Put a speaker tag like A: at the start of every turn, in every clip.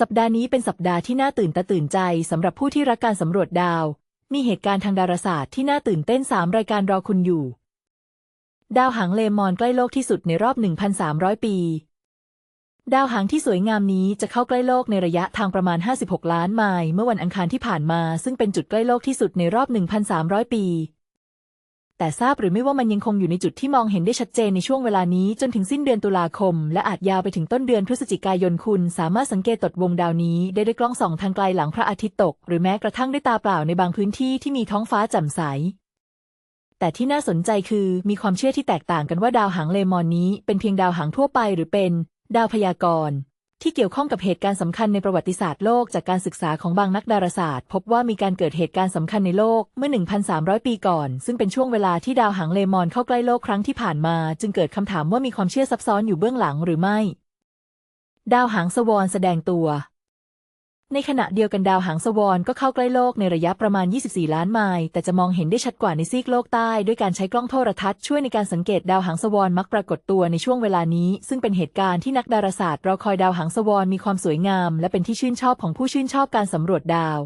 A: สัปดาห์นี้เป็นสัปดาห์ที่น่าตื่นตาตื่นใจสำหรับผู้ที่รักการสำรวจดาว มีเหตุการณ์ทางดาราศาสตร์ที่น่าตื่นเต้นสามรายการรอคุณอยู่ ดาวหางเลมอนใกล้โลกที่สุดในรอบ 1,300 ปี ดาวหางที่สวยงามนี้จะเข้าใกล้โลกในระยะทางประมาณ 56 ล้านไมล์เมื่อวันอังคารที่ผ่านมา ซึ่งเป็นจุดใกล้โลกที่สุดในรอบ 1,300 ปี แต่ทราบหรือไม่ว่ามันยังคงอยู่ในจุดที่มองเห็นได้ชัดเจนในช่วงเวลานี้จนถึงสิ้นเดือนตุลาคม และอาจยาวไปถึงต้นเดือนพฤศจิกายนคุณ สามารถสังเกตตดวงดาวนี้ ได้ด้วยกล้องส่องทางไกลหลังพระอาทิตย์ตก หรือแม้กระทั่งด้วยตาเปล่าในบางพื้นที่ที่มีท้องฟ้าแจ่มใส แต่ที่น่าสนใจคือมีความเชื่อที่แตกต่างกันว่าดาวหางเลมอนนี้ เป็นเพียงดาวหางทั่วไปหรือเป็น ดาวพยากรณ์ ที่เกี่ยวข้องกับเหตุการณ์สำคัญในประวัติศาสตร์โลกจากการศึกษาของบางนักดาราศาสตร์ พบว่ามีการเกิดเหตุการณ์สำคัญในโลกเมื่อ 1,300 ปีก่อน ซึ่งเป็นช่วงเวลาที่ดาวหางเลมอนเข้าใกล้โลกครั้งที่ผ่านมา จึงเกิดคำถามว่ามีความเชื่อซับซ้อนอยู่เบื้องหลังหรือไม่ ดาวหางสวอนแสดงตัว ในขณะเดียวกันดาวหางสวรก็เข้าใกล้โลกในระยะประมาณ 24 ล้านไมล์แต่จะมองเห็นได้ชัดกว่าในซีกโลกใต้ ด้วยการใช้กล้องโทรทัศน์ช่วยในการสังเกตดาวหางสวรมักปรากฏตัวในช่วงเวลานี้ ซึ่งเป็นเหตุการณ์ที่นักดาราศาสตร์รอคอยดาวหางสวรมีความสวยงาม และเป็นที่ชื่นชอบของผู้ชื่นชอบการสำรวจดาว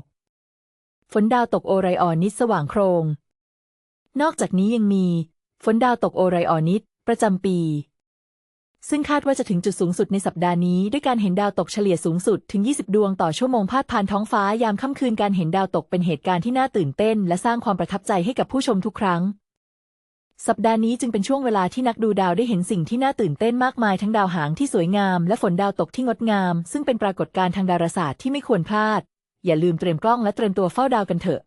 A: ฝนดาวตกโอไรออนิสสว่างโครง นอกจากนี้ยังมี ฝนดาวตกโอไรออนิสประจำปี ซึ่งคาดว่าจะถึงจุดสูงสุดในสัปดาห์นี้ ด้วยการเห็นดาวตกเฉลี่ยสูงสุดถึง 20 ดวงต่อชั่วโมงพาดผ่านท้องฟ้ายามค่ำคืนการเห็นดาวตกเป็นเหตุการณ์ที่น่าตื่นเต้น และสร้างความประทับใจให้กับผู้ชมทุกครั้ง สัปดาห์นี้จึงเป็นช่วงเวลาที่นักดูดาวได้เห็นสิ่งที่น่าตื่นเต้นมากมายทั้งดาวหางที่สวยงาม และฝนดาวตกที่งดงาม ซึ่งเป็นปรากฏการณ์ทางดาราศาสตร์ที่ไม่ควรพลาด อย่าลืมเตรียมกล้องและเตรียมตัวเฝ้าดาวกันเถอะ